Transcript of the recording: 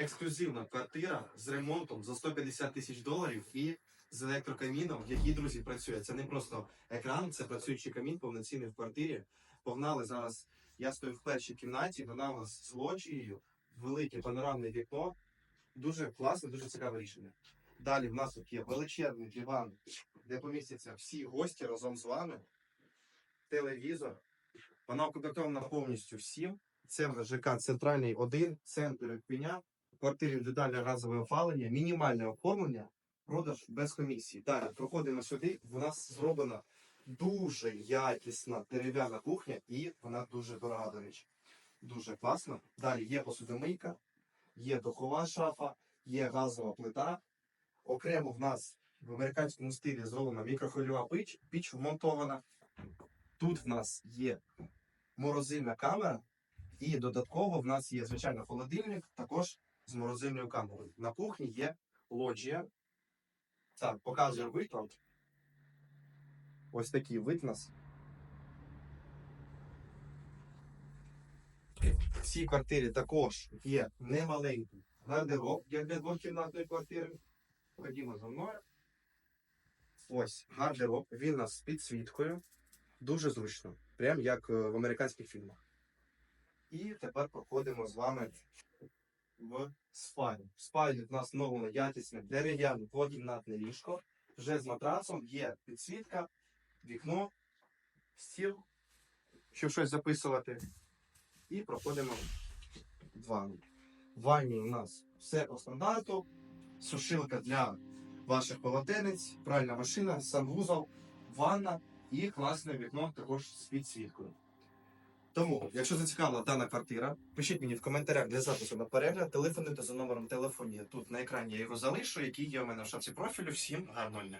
ексклюзивна квартира з ремонтом за 150 тисяч доларів і з електрокаміном, який, друзі, працює. Це не просто екран, це працюючий камін, повноцінний в квартирі. Погнали зараз. Я стою в першій кімнаті, вона у нас з лоджією, велике панорамне вікно. Дуже класне, дуже цікаве рішення. Далі в нас тут є величезний диван, де помістяться всі гості разом з вами. Телевізор. Вона укомплектована повністю всім. Це в нас ЖК центральний 1, центр в квартирі індивідуальне газове опалення, мінімальне оформлення, продаж без комісії. Далі проходимо сюди. В нас зроблена дуже якісна дерев'яна кухня, і вона дуже дорога, до речі. Дуже класно. Далі є посудомийка, є духова шафа, є газова плита. Окремо в нас в американському стилі зроблена мікрохвильова піч, піч вмонтована. Тут в нас є морозильна камера, і додатково в нас є звичайно холодильник, також з морозильною камерою. На кухні є лоджія. Так, показую вид вам. Ось такий вид нас. В цій квартирі також є немаленький гардероб, як для двохкімнатної квартири. Ходімо за мною. Ось гардероб. Він нас з підсвіткою. Дуже зручно. Прям як е, в американських фільмах. І тепер проходимо з вами в спальню. В спальні в нас нове якісне дерев'яне двокімнатне ліжко. Вже з матрасом є підсвітка, вікно, стіл, щоб щось записувати. І проходимо в ванну. В ванні у нас все по стандарту, сушилка для ваших полотенець, пральна машина, санвузол, ванна і класне вікно також з підсвіткою. Тому, якщо зацікавила дана квартира, пишіть мені в коментарях для запису на перегляд, телефонуйте за номером телефоні. Тут на екрані я його залишу, який є у мене в шапці профілю. Всім гарного дня.